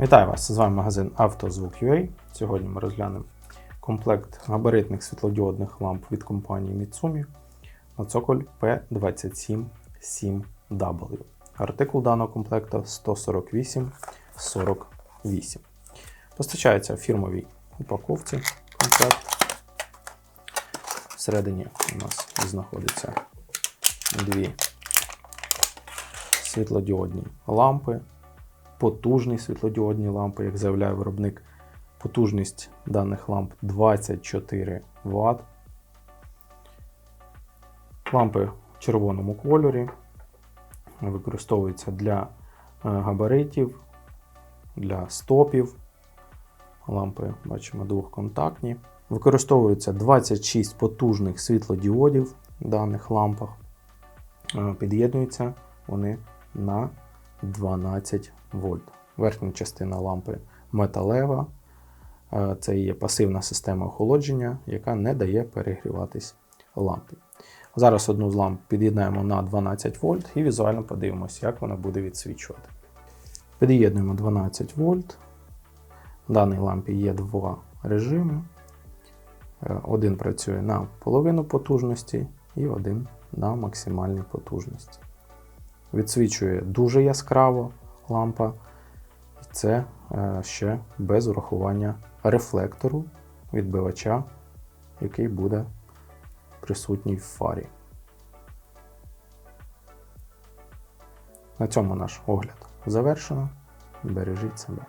Вітаю вас! З вами магазин «Автозвук.UA». Сьогодні ми розглянемо комплект габаритних світлодіодних ламп від компанії Mitsumi на цоколь P277W. Артикул даного комплекту 14848. Постачається в фірмовій упаковці комплект. Всередині у нас знаходяться дві світлодіодні лампи потужні світлодіодні лампи, як заявляє виробник. Потужність даних ламп 24 Вт. Лампи в червоному кольорі. Використовуються для е, габаритів, для стопів. Лампи бачимо двохконтактні. Використовується 26 потужних світлодіодів в даних лампах. Е, Під'єднуються вони на 12 вольт. Верхня частина лампи металева. Е, Це є пасивна система охолодження, яка не дає перегріватись лампі. Зараз одну з ламп під'єднаємо на 12 вольт і візуально подивимося, як вона буде відсвічувати. Під'єднуємо 12 вольт. В даній лампі є два режими. Е, Один працює на половину потужності і один на максимальній потужності. Відсвічує дуже яскраво лампа. І це е, ще без урахування рефлектору відбивача, який буде присутній в фарі. На цьому наш огляд завершено. Бережіть себе.